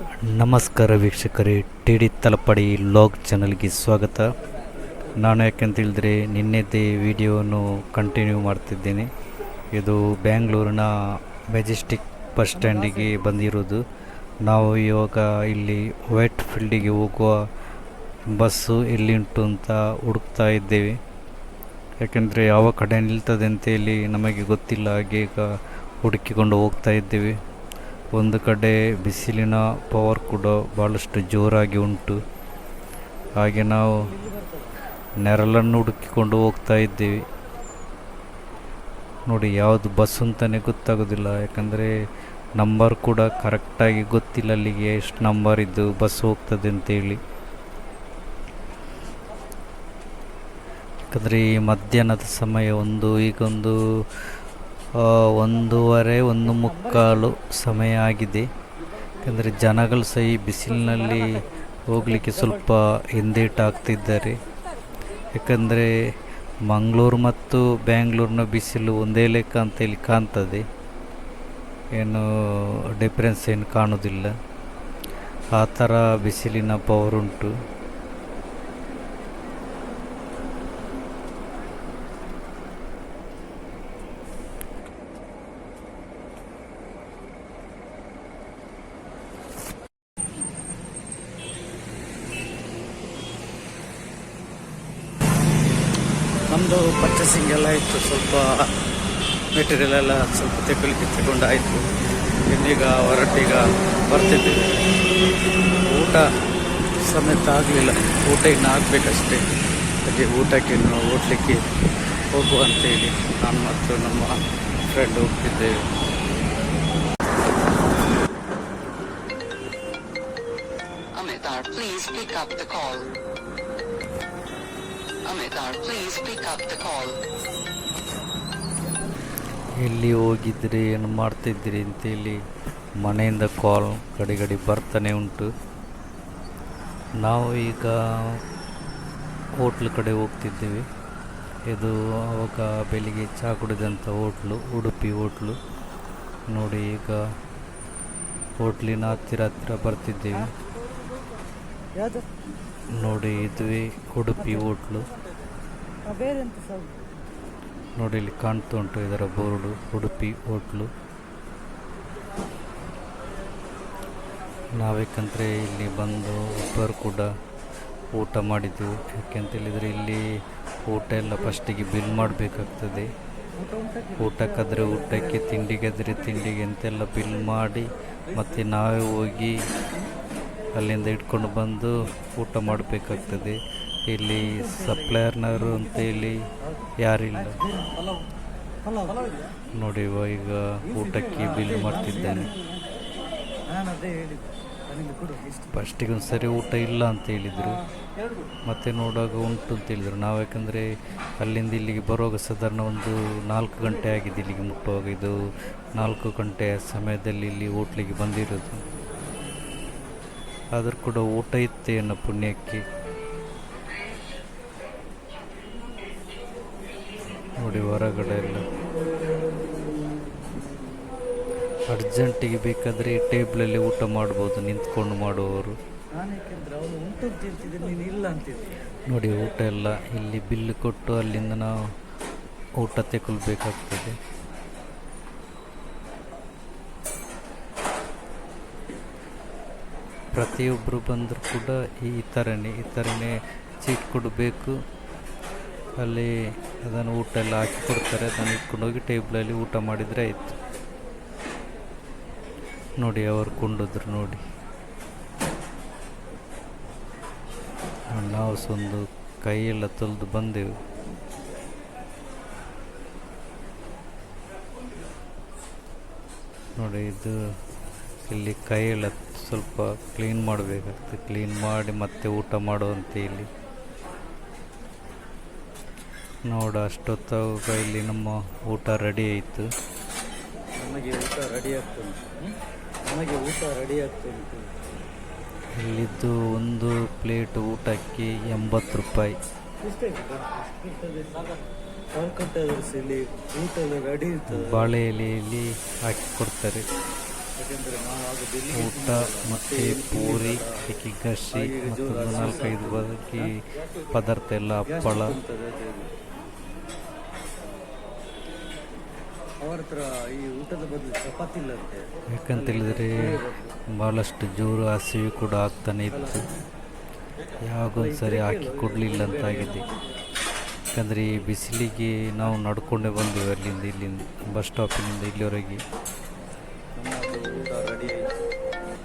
ನಮಸ್ಕಾರ ವೀಕ್ಷಕರೇ T D ತಲಪಡಿ log ಚಾನಲ್ಗೆ ಸ್ವಾಗತ. ನಾನು ಯಾಕೆಂತ ಹೇಳಿದ್ರೆ ನಿನ್ನೆದೇ ವಿಡಿಯೋನು ಕಂಟಿನ್ಯೂ ಮಾಡ್ತಿದ್ದೇನೆ. ಇದು ಬ್ಯಾಂಗ್ಳೂರಿನ ಮೆಜೆಸ್ಟಿಕ್ ಬಸ್ ಸ್ಟ್ಯಾಂಡಿಗೆ ಬಂದಿರೋದು. ನಾವು ಇವಾಗ ಇಲ್ಲಿ ವೈಟ್ ಫೀಲ್ಡಿಗೆ ಹೋಗುವ ಬಸ್ಸು ಎಲ್ಲಿಂಟು ಅಂತ ಹುಡುಕ್ತಾ ಇದ್ದೇವೆ. ಯಾಕೆಂದರೆ ಯಾವ ಕಡೆ ನಿಲ್ತದೆ ಅಂತೇಳಿ ನಮಗೆ ಗೊತ್ತಿಲ್ಲ. ಹಾಗೆ ಈಗ ಹುಡುಕಿಕೊಂಡು ಹೋಗ್ತಾ ಇದ್ದೇವೆ. ಒಂದು ಕಡೆ ಬಿಸಿಲಿನ ಪವರ್ ಕೂಡ ಭಾಳಷ್ಟು ಜೋರಾಗಿ ಉಂಟು. ಹಾಗೆ ನಾವು ನೆರಳನ್ನು ಹುಡುಕಿಕೊಂಡು ಹೋಗ್ತಾ ಇದ್ದೀವಿ. ನೋಡಿ, ಯಾವುದು ಬಸ್ ಅಂತಲೇ ಗೊತ್ತಾಗೋದಿಲ್ಲ. ಯಾಕಂದರೆ ನಂಬರ್ ಕೂಡ ಕರೆಕ್ಟಾಗಿ ಗೊತ್ತಿಲ್ಲ ಅಲ್ಲಿಗೆ ಎಷ್ಟು ನಂಬರ್ ಇದ್ದು ಬಸ್ ಹೋಗ್ತದೆ ಅಂತೇಳಿ. ಯಾಕಂದರೆ ಈ ಮಧ್ಯಾಹ್ನದ ಸಮಯ ಒಂದು, ಈಗೊಂದು ಒಂದೂವರೆ, ಒಂದು ಮುಕ್ಕಾಲು ಸಮಯ ಆಗಿದೆ. ಯಾಕಂದರೆ ಜನಗಳು ಸಹ ಈ ಬಿಸಿಲಿನಲ್ಲಿ ಹೋಗಲಿಕ್ಕೆ ಸ್ವಲ್ಪ ಹಿಂದೇಟಾಗ್ತಿದ್ದಾರೆ. ಯಾಕಂದರೆ ಮಂಗಳೂರು ಮತ್ತು ಬ್ಯಾಂಗ್ಳೂರಿನ ಬಿಸಿಲು ಒಂದೇ ಲೆಕ್ಕ ಅಂತೇಳಿ ಕಾಣ್ತದೆ. ಏನು ಡಿಫ್ರೆನ್ಸ್ ಏನು ಕಾಣೋದಿಲ್ಲ. ಆ ಥರ ಬಿಸಿಲಿನ ಪವರ್ ಉಂಟು. ನಮ್ಮದು ಪರ್ಚೇಸಿಂಗ್ ಎಲ್ಲ ಇತ್ತು ಸ್ವಲ್ಪ ಮೆಟೀರಿಯಲ್ ಎಲ್ಲ ಸ್ವಲ್ಪ ಕಿತ್ತುಕೊಂಡು ಆಯಿತು ಇನ್ನೀಗ ಹೊರಟೀಗ ಬರ್ತಿದ್ದೀವಿ. ಊಟ ಸಮೇತ ಆಗಲಿಲ್ಲ. ಊಟ ಇನ್ನು ಆಗಬೇಕಷ್ಟೇ. ಹಾಗೆ ಊಟಕ್ಕೆ ಇನ್ನು ಓಟ್ಲಿಕ್ಕೆ ಹೋಗುವ ಅಂತೇಳಿ ನಾನು ಮತ್ತು ನಮ್ಮ ಫ್ರೆಂಡ್ ಹೋಗ್ತಿದ್ದೇವೆ. Please pick up the call. Amitar, please pick up the call. ಎಲ್ಲಿ ಹೋಗಿದ್ರಿ ಏನು ಮಾಡ್ತಿದ್ರಿ ಅಂತೇಳಿ ಮನೆಯಿಂದ ಕಾಲ್ ಗಡಿ ಗಡಿ ಬರ್ತಾನೆ ಉಂಟು. ನಾವು ಈಗ ಹೋಟ್ಲ್ ಕಡೆ ಹೋಗ್ತಿದ್ದೀವಿ. ಇದು ಆವಾಗ ಬೆಳಿಗ್ಗೆ ಚಹಾ ಕುಡಿದಂಥ ಹೋಟ್ಲು ಉಡುಪಿ ಹೋಟ್ಲು. ನೋಡಿ ಈಗ ಹೋಟ್ಲಿನ ಹತ್ತಿರ ಹತ್ತಿರ ಬರ್ತಿದ್ದೇವೆ. ನೋಡಿ ಇದುವೇ ಉಡುಪಿ ಹೋಟ್ಲು. ನೋಡಿ ಇಲ್ಲಿ ಕಾಣ್ತಾ ಉಂಟು ಇದರ ಬೋರ್ಡು ಉಡುಪಿ ಹೋಟ್ಲು. ನಾವೇಕಂದರೆ ಇಲ್ಲಿ ಬಂದು ಒಬ್ಬರು ಕೂಡ ಊಟ ಮಾಡಿದ್ದು. ಯಾಕೆಂತ ಹೇಳಿದರೆ ಇಲ್ಲಿ ಊಟ ಎಲ್ಲ ಫಸ್ಟಿಗೆ ಬಿಲ್ ಮಾಡಬೇಕಾಗ್ತದೆ. ಊಟಕ್ಕಾದರೆ ಊಟಕ್ಕೆ ತಿಂಡಿಗಾದರೆ ತಿಂಡಿಗೆ ಅಂತೆಲ್ಲ ಬಿಲ್ ಮಾಡಿ ಮತ್ತು ನಾವೇ ಹೋಗಿ ಅಲ್ಲಿಂದ ಇಟ್ಕೊಂಡು ಬಂದು ಊಟ ಮಾಡಬೇಕಾಗ್ತದೆ. ಇಲ್ಲಿ ಸಪ್ಲೈಯರ್ನವರು ಅಂತ ಇಲ್ಲಿ ಯಾರಿಲ್ಲ. ನೋಡಿ ಈಗ ಊಟಕ್ಕೆ ಬಿಲ್ ಮಾಡ್ತಿದ್ದೇನೆ. ಫಸ್ಟಿಗೆ ಒಂದು ಸರಿ ಊಟ ಇಲ್ಲ ಅಂತ ಹೇಳಿದರು. ಮತ್ತೆ ನೋಡುವಾಗ ಉಂಟು ಅಂತ ಹೇಳಿದರು. ನಾವು ಯಾಕಂದರೆ ಅಲ್ಲಿಂದ ಇಲ್ಲಿಗೆ ಬರುವಾಗ ಸಾಧಾರಣ ಒಂದು ನಾಲ್ಕು ಗಂಟೆ ಆಗಿದೆ ಇಲ್ಲಿಗೆ ಮುಟ್ಟುವಾಗ. ಇದು ನಾಲ್ಕು ಗಂಟೆಯ ಸಮಯದಲ್ಲಿ ಇಲ್ಲಿ ಹೋಟ್ಲಿಗೆ ಬಂದಿರೋದು. ಆದರೂ ಕೂಡ ಊಟ ಇತ್ತು ಅನ್ನೋ ಪುಣ್ಯಕ್ಕೆ. ನೋಡಿ ಹೊರಗಡೆ ಎಲ್ಲ. ಅರ್ಜೆಂಟಿಗೆ ಬೇಕಾದರೆ ಟೇಬಲಲ್ಲಿ ಊಟ ಮಾಡ್ಬೋದು, ನಿಂತ್ಕೊಂಡು ಮಾಡುವವರು. ನೋಡಿ ಊಟ ಎಲ್ಲ, ಇಲ್ಲಿ ಬಿಲ್ ಕೊಟ್ಟು ಅಲ್ಲಿಂದ ನಾವು ಊಟ ತಗೊಳ್ಬೇಕಾಗ್ತದೆ. ಪ್ರತಿಯೊಬ್ಬರು ಬಂದರೂ ಕೂಡ ಈ ಥರನೇ ಈ ಥರನೇ ಚೀಟ್ ಕೊಡಬೇಕು. ಅಲ್ಲಿ ಅದನ್ನು ಊಟ ಎಲ್ಲ ಹಾಕಿ ಕೊಡ್ತಾರೆ. ಅದನ್ನು ಇಟ್ಕೊಂಡು ಹೋಗಿ ಟೇಬಲಲ್ಲಿ ಊಟ ಮಾಡಿದರೆ ಆಯಿತು. ನೋಡಿ ಅವರು ಕೊಂಡಿದ್ರು ನೋಡಿ. ನಾವು ಸೊಂದು ಕೈಯೆಲ್ಲ ತೊಳೆದು ಬಂದೆವು. ನೋಡಿ ಇದು ಇಲ್ಲಿ ಕೈಯೆಲ್ಲ ಸ್ವಲ್ಪ ಕ್ಲೀನ್ ಮಾಡಬೇಕಾಗ್ತದೆ. ಕ್ಲೀನ್ ಮಾಡಿ ಮತ್ತೆ ಊಟ ಮಾಡುವಂತೆ ಇಲ್ಲಿ. ನೋಡ ಅಷ್ಟೊತ್ತು ಇಲ್ಲಿ ನಮ್ಮ ಊಟ ರೆಡಿ ಆಯಿತು. ನಮಗೆ ಊಟ ರೆಡಿ ಆಗ್ತುಂಟು ನಮಗೆ ಊಟ ರೆಡಿ ಆಗ್ತುಂಟು ಇಲ್ಲಿದ್ದು ಒಂದು ಪ್ಲೇಟ್ ಊಟಕ್ಕೆ ಎಂಬತ್ತು ರೂಪಾಯಿ. ಇಲ್ಲಿ ಊಟ ರೆಡಿ ಇರ್ತದೆ. ಬಾಳೆ ಎಲೆಯಲ್ಲಿ ಹಾಕಿ ಕೊಡ್ತಾರೆ. ಊಟ ಮತ್ತು ಪೂರಿ ಹಿಕ್ಕಿಗಶಿ ಮತ್ತು ಒಂದು ನಾಲ್ಕೈದು ಬದುಕಿ ಪದಾರ್ಥ ಎಲ್ಲ ಹಪ್ಪಳ. ಅಂತದೆ ಅದು ಇದು. ಅವ್ರ ಹತ್ರ ಈ ಊಟದ ಬದಲು ಚಪಾತಿ ಇಲ್ಲಂತೆ. ಯಾಕಂತ ಹೇಳಿದರೆ ಭಾಳಷ್ಟು ಜೋರು ಹಸಿವಿ ಕೂಡ ಆಗ್ತಾನೆ ಇತ್ತು. ಯಾವಾಗೊಂದು ಸರಿ ಹಾಕಿ ಕೊಡಲಿಲ್ಲ ಅಂತಾಗಿದೆ ಯಾಕಂದರೆ ಈ ಬಿಸಿಲಿಗೆ ನಾವು ನಡ್ಕೊಂಡೇ ಬಂದೆವು ಅಲ್ಲಿಂದ ಇಲ್ಲಿಂದ ಬಸ್ ಸ್ಟಾಪಿನಿಂದ ಇಲ್ಲಿವರೆಗೆ.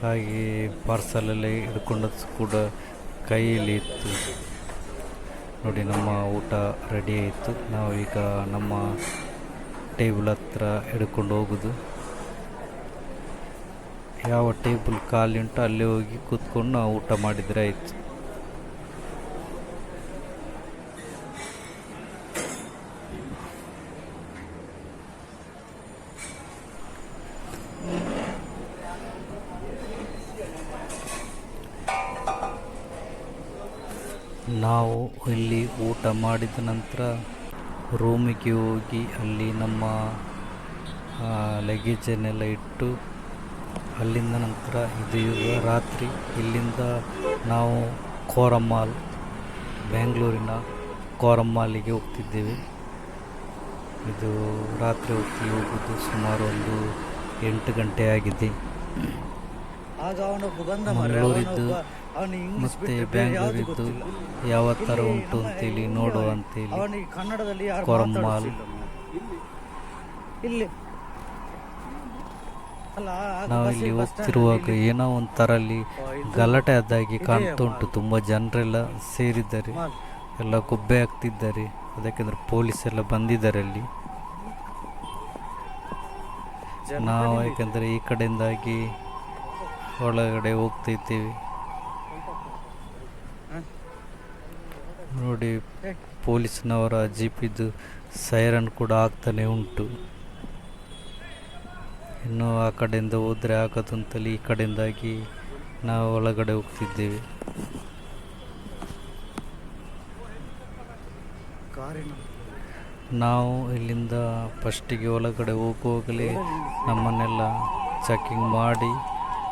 ಹಾಗೆ ಪಾರ್ಸಲೆಲ್ಲ ಹಿಡ್ಕೊಂಡದ್ದು ಕೂಡ ಕೈಯಲ್ಲಿ ಇತ್ತು. ನೋಡಿ, ನಮ್ಮ ಊಟ ರೆಡಿ ಆಯಿತು. ನಾವೀಗ ನಮ್ಮ ಟೇಬಲ್ ಹತ್ರ ಹಿಡ್ಕೊಂಡು ಹೋಗೋದು. ಯಾವ ಟೇಬಲ್ ಖಾಲಿ ಉಂಟು ಅಲ್ಲಿ ಹೋಗಿ ಕೂತ್ಕೊಂಡು ನಾವು ಊಟ ಮಾಡಿದರೆ ಆಯಿತು. ನಾವು ಇಲ್ಲಿ ಊಟ ಮಾಡಿದ ನಂತರ ರೂಮಿಗೆ ಹೋಗಿ ಅಲ್ಲಿ ನಮ್ಮ ಲಗೇಜನ್ನೆಲ್ಲ ಇಟ್ಟು ಅಲ್ಲಿಂದ ನಂತರ ಇದು ರಾತ್ರಿ. ಇಲ್ಲಿಂದ ನಾವು ಕೋರಮ್ಮಾಲ್ ಬೆಂಗಳೂರಿನ ಕೋರಮ್ಮಾಲಿಗೆ ಹೋಗ್ತಿದ್ದೇವೆ. ಇದು ರಾತ್ರಿ ಹೊತ್ತಿಗೆ ಹೋಗೋದು ಸುಮಾರು ಒಂದು ಎಂಟು ಗಂಟೆ ಆಗಿದೆ. ಮಂಗಳೂರಿದ್ದು ಮತ್ತು ಬ್ಯಾಂಗ್ಳೂರ್ ಗೊತ್ತಿಲ್ಲ. ಯಾವ ಥರ ಇಲ್ಲಿ ಉಂಟು ಅಂತ ಅಂತೇಳಿ ನೋಡುವ ಅಂತೇಳಿ. ಅವನಿಗೆ ಕನ್ನಡದಲ್ಲಿ ಯಾರು ಕೊರಮಾಲ್. ಇಲ್ಲಿ. ನಾವು ಇಲ್ಲಿ ಹೋಗ್ತಿರುವಾಗ ಏನೋ ಒಂಥರ ಅಲ್ಲಿ ಗಲಾಟೆ ಆದಾಗಿ ಕಾಣ್ತಾ ಉಂಟು. ತುಂಬ ಜನರೆಲ್ಲ ಸೇರಿದ್ದಾರೆ. ಎಲ್ಲ ಗುಬ್ಬೆ ಆಗ್ತಿದ್ದಾರೆ ಅದಕ್ಕೆಂದ್ರೆ ಪೊಲೀಸ್ ಎಲ್ಲ ಬಂದಿದ್ದಾರೆ ಅಲ್ಲಿ. ನಾವು ಯಾಕಂದರೆ ಈ ಕಡೆಯಿಂದಾಗಿ ಒಳಗಡೆ ಹೋಗ್ತಿದ್ದೇವೆ ಹ? ನೋಡಿ, ಪೊಲೀಸ್ನವರ ಜೀಪಿದ್ದು ಸೈರನ್ ಕೂಡ ಆಗ್ತಾನೆ ಉಂಟು. ಇನ್ನು ಆ ಕಡೆಯಿಂದ ಹೋದರೆ ಆಗೋದು ಅಂತಲೇ ಈ ಕಡೆಯಿಂದಾಗಿ ನಾವು ಒಳಗಡೆ ಹೋಗ್ತಿದ್ದೇವೆ. ನಾವು ಇಲ್ಲಿಂದ ಫಸ್ಟಿಗೆ ಒಳಗಡೆ ಹೋಗುವಾಗಲೇ ನಮ್ಮನ್ನೆಲ್ಲ ಚೆಕಿಂಗ್ ಮಾಡಿ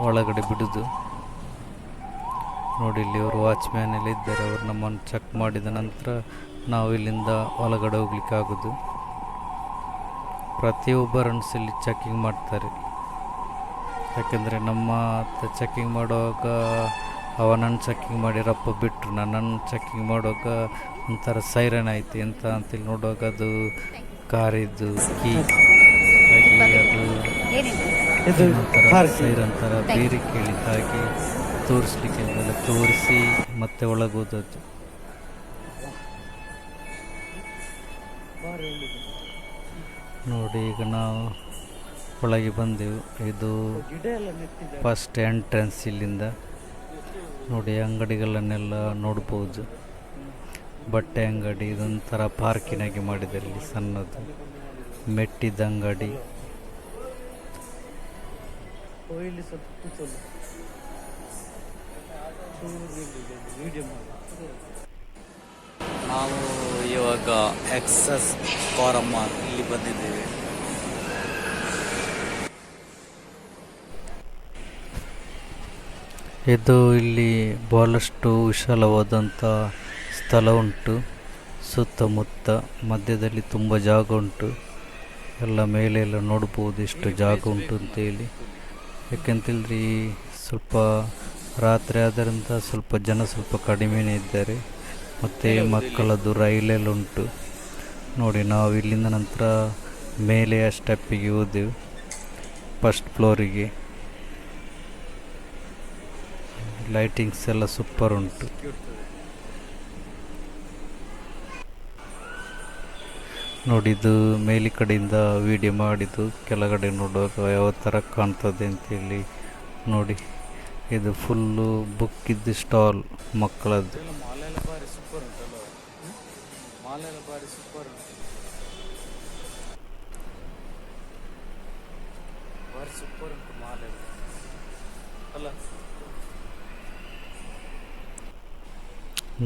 ಒಳಗಡೆ ಬಿಡೋದು. ನೋಡಿ ಇಲ್ಲಿ ಅವರು ವಾಚ್ಮ್ಯಾನ್ ಎಲ್ಲ ಇದ್ದಾರೆ. ಅವರು ನಮ್ಮನ್ನು ಚೆಕ್ ಮಾಡಿದ ನಂತರ ನಾವು ಇಲ್ಲಿಂದ ಒಳಗಡೆ ಹೋಗ್ಲಿಕ್ಕೆ ಆಗೋದು. ಪ್ರತಿಯೊಬ್ಬರನ್ನು ಸಹ ಇಲ್ಲಿ ಚೆಕಿಂಗ್ ಮಾಡ್ತಾರೆ. ಯಾಕೆಂದರೆ ನಮ್ಮ ಚೆಕ್ಕಿಂಗ್ ಮಾಡುವಾಗ ಅವನನ್ನು ಚೆಕಿಂಗ್ ಮಾಡಿ ರಪ್ಪ ಬಿಟ್ಟರು ನನ್ನನ್ನು ಚೆಕಿಂಗ್ ಮಾಡುವಾಗ ಒಂಥರ ಸೈರನ್ ಆಯಿತು. ಎಂತ ಅಂತೇಳಿ ನೋಡುವಾಗ ಅದು ಕಾರಿದ್ದು ಕೀ ಹಾಗೆ ಅದು ಒಂಥರ ಸೈರನ್ ಥರ ಬೇರೆ ಕೇಳಿದ ಹಾಗೆ ತೋರಿಸ್ಲಿಕ್ಕೆ ಎಲ್ಲ ತೋರಿಸಿ ಮತ್ತೆ ಒಳಗೋದದ್ದು ನೋಡಿ, ಈಗ ನಾವು ಒಳಗೆ ಬಂದೆವು. ಇದು ಫಸ್ಟ್ ಎಂಟ್ರೆನ್ಸ್ ಇಲ್ಲಿಂದ. ನೋಡಿ, ಅಂಗಡಿಗಳನ್ನೆಲ್ಲ ನೋಡ್ಬೋದು. ಬಟ್ಟೆ ಅಂಗಡಿ, ಇದೊಂಥರ ಪಾರ್ಕಿನಾಗೆ ಮಾಡಿದ್ದಾರೆ ಇಲ್ಲಿ ಸಣ್ಣದು. ಮೆಟ್ಟಿದ ಅಂಗಡಿ. ನಾವು ಇವಾಗ ಎಕ್ಸಸ್ ಕೋರಮ್ಮ ಇಲ್ಲಿ ಬಂದಿದ್ದೇವೆ. ಇದು ಇಲ್ಲಿ ಬಹಳಷ್ಟು ವಿಶಾಲವಾದಂಥ ಸ್ಥಳ ಉಂಟು. ಸುತ್ತಮುತ್ತ ಮಧ್ಯದಲ್ಲಿ ತುಂಬ ಜಾಗ ಉಂಟು. ಎಲ್ಲ ಮೇಲೆ ಎಲ್ಲ ನೋಡ್ಬೋದು ಎಷ್ಟು ಜಾಗ ಉಂಟು ಅಂತೇಳಿ. ಯಾಕೆಂತೇಳಿದ್ರೆ ಸ್ವಲ್ಪ ರಾತ್ರಿ ಆದ್ದರಿಂದ ಸ್ವಲ್ಪ ಜನ ಸ್ವಲ್ಪ ಕಡಿಮೆನೇ ಇದ್ದಾರೆ. ಮತ್ತು ಮಕ್ಕಳದ್ದು ರೈಲೆಲ್ಲ ಉಂಟು ನೋಡಿ ನಾವು ಇಲ್ಲಿಂದ ನಂತರ ಮೇಲೆ ಸ್ಟೆಪ್ಪಿಗೆ ಹೋದೆವು. ಫಸ್ಟ್ ಫ್ಲೋರಿಗೆ. ಲೈಟಿಂಗ್ಸ್ ಎಲ್ಲ ಸೂಪರ್ ಉಂಟು. ನೋಡಿದ್ದು ಮೇಲಿ ಕಡೆಯಿಂದ ವಿಡಿಯೋ ಮಾಡಿದ್ದು ಕೆಳಗಡೆ ನೋಡುವಾಗ ಯಾವ ಥರ ಕಾಣ್ತದೆ ಅಂತೇಳಿ ನೋಡಿ. ಇದು ಫುಲ್ಲು ಬುಕ್ ಇದ್ದ ಸ್ಟಾಲ್ ಮಕ್ಕಳದ್ದು.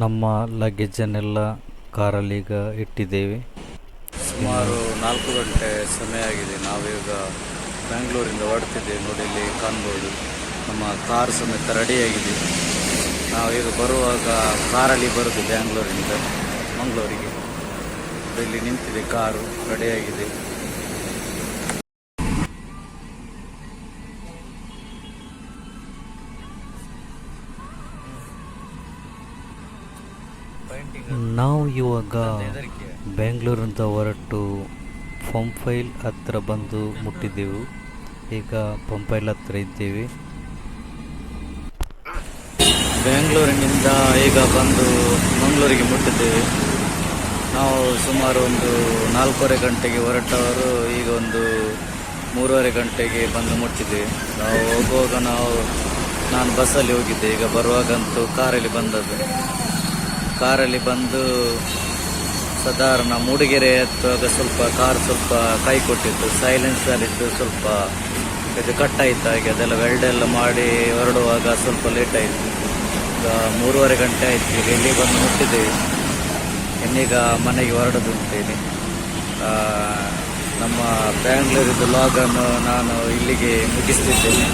ನಮ್ಮ ಲಗೇಜನ್ನೆಲ್ಲ ಕಾರಲ್ಲಿ ಈಗ ಇಟ್ಟಿದ್ದೇವೆ. ಸುಮಾರು ನಾಲ್ಕು ಗಂಟೆ ಸಮಯ ಆಗಿದೆ. ನಾವೀಗ ಬೆಂಗಳೂರಿಂದ ಹೊರಡ್ತಿದ್ದೇವೆ ನೋಡಿ ಇಲ್ಲಿ ಕಾಣ್ಬೋದು ನಮ್ಮ ಕಾರ್ ಸಮೇತ ರೆಡಿಯಾಗಿದೆ. ನಾವೀಗ ಬರುವಾಗ ಕಾರಲ್ಲಿ ಬರೋದು ಬ್ಯಾಂಗ್ಳೂರಿಂದ ಮಂಗಳೂರಿಗೆ. ಇಲ್ಲಿ ನಿಂತಿದೆ ಕಾರು ರೆಡಿಯಾಗಿದೆ. ನಾವು ಇವಾಗ ಬೆಂಗಳೂರಿಂದ ಹೊರಟು ಪಂಪೈಲ್ ಹತ್ರ ಬಂದು ಮುಟ್ಟಿದ್ದೆವು. ಈಗ ಪಂಪೈಲ್ ಹತ್ರ ಇದ್ದೇವೆ. ಬೆಂಗಳೂರಿನಿಂದ ಈಗ ಬಂದು ಮಂಗಳೂರಿಗೆ ಮುಟ್ಟಿದ್ದೇವೆ. ನಾವು ಸುಮಾರು ಒಂದು ನಾಲ್ಕೂವರೆ ಗಂಟೆಗೆ ಹೊರಟವರು, ಈಗ ಒಂದು ಮೂರುವರೆ ಗಂಟೆಗೆ ಬಂದು ಮುಟ್ಟಿದ್ದೇವೆ. ನಾವು ಹೋಗುವಾಗ ನಾವು, ನಾನು ಬಸ್ಸಲ್ಲಿ ಹೋಗಿದ್ದೆ, ಈಗ ಬರುವಾಗಂತೂ ಕಾರಲ್ಲಿ ಬಂದದ್ದು. ಕಾರಲ್ಲಿ ಬಂದು ಸಾಧಾರಣ ಮೂಡಿಗೆರೆ ಎತ್ತುವಾಗ ಸ್ವಲ್ಪ ಕಾರ್ ಸ್ವಲ್ಪ ಕೈ ಕೊಟ್ಟಿತ್ತು, ಸೈಲೆನ್ಸಲ್ಲಿದ್ದು ಸ್ವಲ್ಪ ಇದು ಕಟ್ಟಾಯಿತು, ಹಾಗೆ ಅದೆಲ್ಲ ವೆಲ್ಡೆಲ್ಲ ಮಾಡಿ ಹೊರಡುವಾಗ ಸ್ವಲ್ಪ ಲೇಟ್ ಆಯಿತು ಈಗ ಮೂರುವರೆ ಗಂಟೆ ಆಯ್ತು. ಈಗ ಇಲ್ಲಿ ಬಂದು ಮುಟ್ಟಿದ್ದೇವೆ. ಇನ್ನೀಗ ಮನೆಗೆ ಹೊರಡುತ್ತೇನೆ ನಮ್ಮ ಬ್ಯಾಂಗ್ಳೂರಿದ್ದು ಲಾಗನ್ನು ನಾನು ಇಲ್ಲಿಗೆ ಮುಗಿಸ್ತಿದ್ದೇನೆ.